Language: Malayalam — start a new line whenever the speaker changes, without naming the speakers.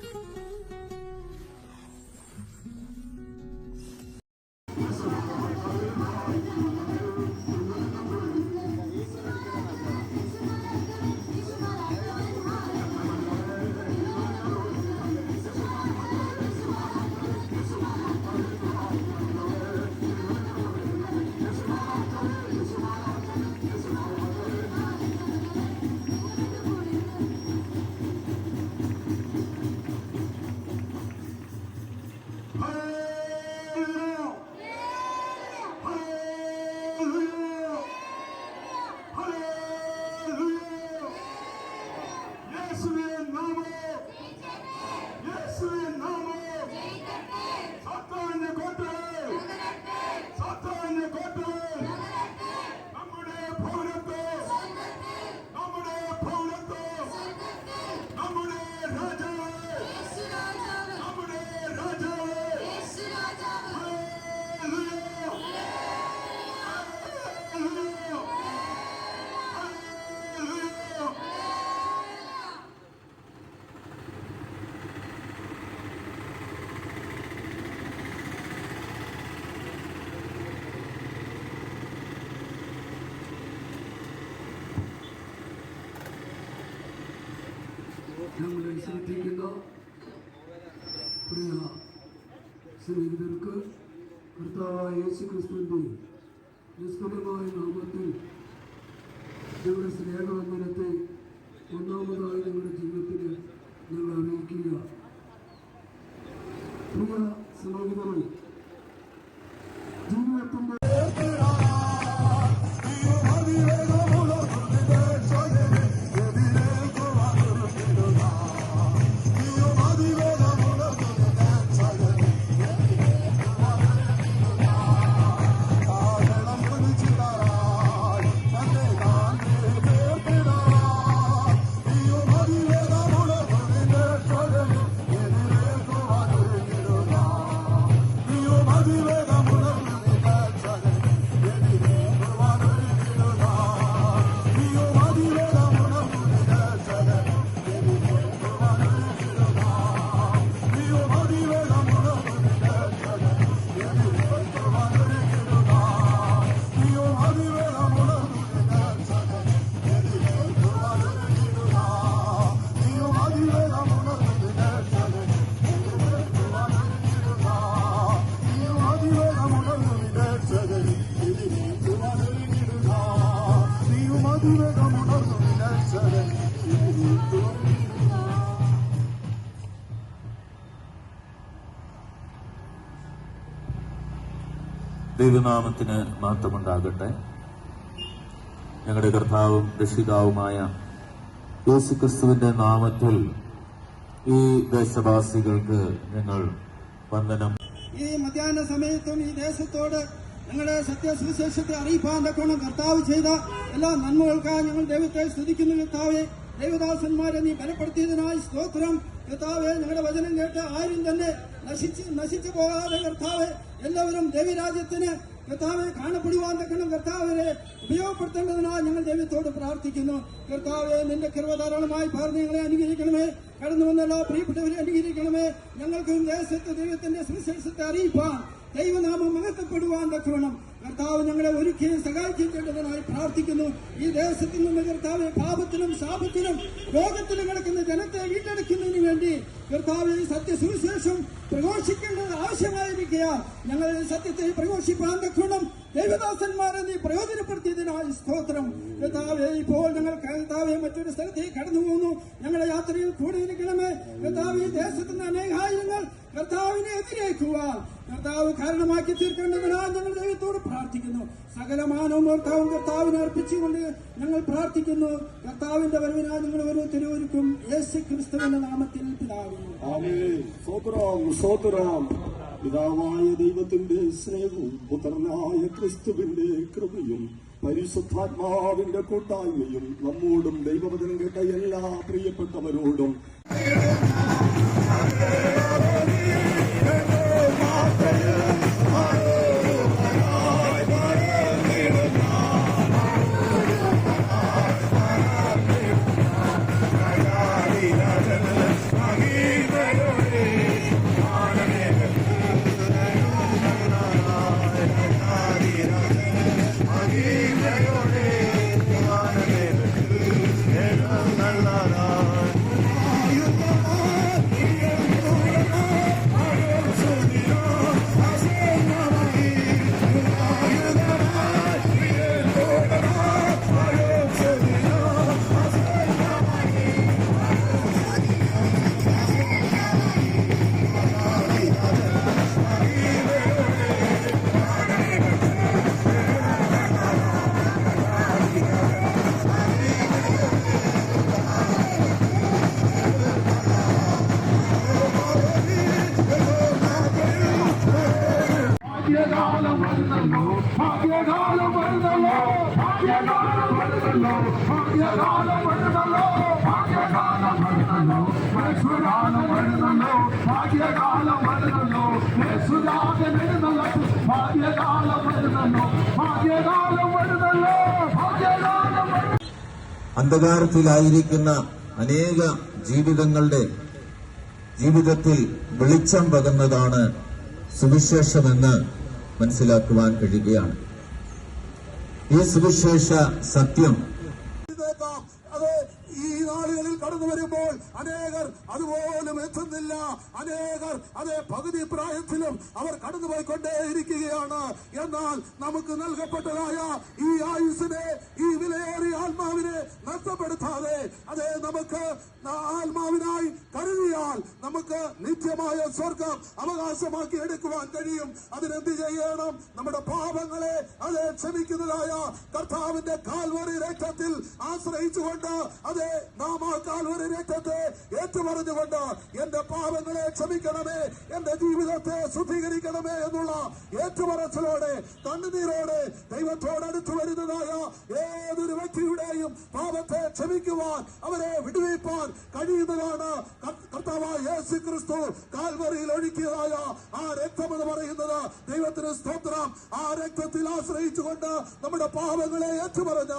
thank
you ശ്രദ്ധിക്കുന്ന പ്രിയ സ്നേഹിതർക്ക് കർത്താവായ യേശു ക്രിസ്തുവിന്റെ നിഷ്കലമായ നാമത്തിൽ ഞങ്ങളുടെ സ്നേഹവന്ദനത്തെ ഒന്നാമതായി നിങ്ങളുടെ ജീവിതത്തിൽ ഞങ്ങൾ അറിയിക്കുക.
ദൈവനാമത്തിന് മാത്രമുണ്ടാകട്ടെ ഞങ്ങളുടെ കർത്താവും രക്ഷിതാവുമായ യേശുക്രിസ്തുവിന്റെ നാമത്തിൽ ഈ ദേശവാസികൾക്ക് ഞങ്ങൾ വന്ദനം.
ഈ മധ്യാഹ്ന സമയത്തും ഈ ദേശത്തോട് ഞങ്ങളുടെ സത്യസുവിശേഷത്തെ അറിയിപ്പാൻ തക്കോണം കർത്താവ് ചെയ്ത എല്ലാ നന്മകൾക്കായി ഞങ്ങൾ ദൈവത്തെ സ്തുതിക്കുന്നു കർത്താവെ. ദൈവദാസന്മാരെ നീ ബലപ്പെടുത്തിയതിനായി സ്തോത്രം. കർത്താവെ ഞങ്ങളുടെ വചനം കേട്ട് ആരും തന്നെ നശിച്ച് നശിച്ചു പോകാതെ കർത്താവ് എല്ലാവരും ദേവിരാജ്യത്തിന് കർത്താവെ കാണപ്പെടുവാൻ തക്കണം കർത്താവിനെ ഉപയോഗപ്പെടുത്തേണ്ടതിനായി ഞങ്ങൾ ദൈവത്തോട് പ്രാർത്ഥിക്കുന്നു. കർത്താവെ നിന്റെ കൃപ ധാരാളമായി പറഞ്ഞ് ഞങ്ങളെ അനുഗ്രഹിക്കണമേ. കടന്നു വന്നല്ലോ പ്രിയപ്പെട്ടവരെ അനുഗ്രഹിക്കണമേ. ഞങ്ങൾക്കും ദേശത്ത് ദൈവത്തിന്റെ സുവിശേഷത്തെ അറിയിപ്പാൻ ദൈവനാമം മഹത്വപ്പെടുവാൻ തക്കവണ്ണം. കർത്താവ് ഞങ്ങളെ ഒരുക്കി സഹായിക്കേണ്ടതിനായി പ്രാർത്ഥിക്കുന്നു. ഈ ദേശത്തിൽ നിന്ന് കർത്താവ് പാപത്തിനും ശാപത്തിനും രോഗത്തിലും കിടക്കുന്ന ജനത്തെ വീണ്ടെടുക്കുന്നതിന് വേണ്ടി കർത്താവ് ഈ സത്യസുവിശേഷം പ്രഘോഷിക്കേണ്ടത് ആവശ്യമായിരിക്കുക ഞങ്ങൾ ഈ സത്യത്തെ പ്രഘോഷിപ്പാൻ തക്കവണ്ണം ദൈവദാസന്മാരെ നീ പ്രയോജനപ്പെടുത്തിയതിനായി സ്തോത്രം. കർത്താവെ ഇപ്പോൾ ഞങ്ങൾ കർത്താവെ മറ്റൊരു സ്ഥലത്തേക്ക് കടന്നു പോകുന്നു ഞങ്ങളുടെ യാത്രയിൽ കൂടിയിരിക്കണമേ കർത്താവ് ഈ ദേശത്തിന്റെ അനേകായിരങ്ങൾ കർത്താവിനെ എതിരേക്കുവാൻ കർത്താവ് കാരണമാക്കി തീർക്കേണ്ടതിനാൽ ഞങ്ങൾ ദൈവത്തോട് പ്രാർത്ഥിക്കുന്നു. സകലമാനവും കർത്താവും കർത്താവിനെ അർപ്പിച്ചുകൊണ്ട് ഞങ്ങൾ പ്രാർത്ഥിക്കുന്നു. കർത്താവിന്റെ വരവിനാൽ നിങ്ങൾ ഓരോരുത്തരും ഒരുക്കും. യേശു ക്രിസ്തുവിന്റെ നാമത്തിൽ
പിതാവായ ദൈവത്തിന്റെ സ്നേഹവും പുത്രനായ ക്രിസ്തുവിന്റെ കൃപയും പരിശുദ്ധാത്മാവിന്റെ കൂട്ടായ്മയും നമ്മോടും ദൈവവചനം കേട്ട എല്ലാ പ്രിയപ്പെട്ടവരോടും.
അന്ധകാരത്തിലായിരിക്കുന്ന അനേക ജീവിതങ്ങളുടെ ജീവിതത്തിൽ വെളിച്ചം പകർന്നതാണ് സുവിശേഷമെന്ന് മനസ്സിലാക്കുവാൻ കഴിയുകയാണ്. ഈ സുവിശേഷ സത്യം
ചെയ്തേക്കാം അത് ഈ നാളുകളിൽ കടന്നു വരുമ്പോൾ അനേകർ അതുപോലും എത്തുന്നില്ല. അനേകർ അതേ പകുതി പ്രായത്തിലും അവർ കടന്നുപോയിക്കൊണ്ടേയിരിക്കുകയാണ് എന്നാൽ നമുക്ക് നൽകപ്പെട്ടതായ ഈ ആയുസിനെ ഈ വിലയേറിയ ആത്മാവിനെ നഷ്ടപ്പെടുത്താതെ അതെ നമുക്ക് ആത്മാവിനായി കരുതിയാൽ നമുക്ക് നിത്യമായ സ്വർഗം അവകാശമാക്കി എടുക്കുവാൻ കഴിയും. അതിനെന്ത് ചെയ്യണം? നമ്മുടെ പാപങ്ങളെ അതെ ക്ഷമിക്കുന്നതായ കർത്താവിന്റെ കാൽവറി രക്തത്തിൽ ആശ്രയിച്ചുകൊണ്ട് അതെ നാം ആ ഒരു രക്തത്തെ ഏറ്റുപറഞ്ഞുകൊണ്ട് എന്റെ പാപങ്ങളെ ക്ഷമിക്കണമേ എന്റെ ജീവിതത്തെ ശുദ്ധീകരിക്കണമേ എന്നുള്ള ഏറ്റുപറച്ചിലോടെ കണ്ണുനീരോടെ ദൈവത്തോട് അടുത്തു വരുന്നതായ ഏതൊരു വ്യക്തിയുടെയും പാപത്തെ ക്ഷമിക്കുവാൻ അവരെ വിടുവിപ്പാൻ കഴിയുന്നതാണ് കർത്താവായ യേശു ക്രിസ്തു കാൽവറിയിൽ ഒഴുക്കിയതായ ആ രക്തം എന്ന് പറയുന്നത്. ദൈവത്തിന് സ്തോത്രം. ആ രക്തത്തിൽ ആശ്രയിച്ചുകൊണ്ട് നമ്മുടെ പാപങ്ങളെ ഏറ്റുപറഞ്ഞ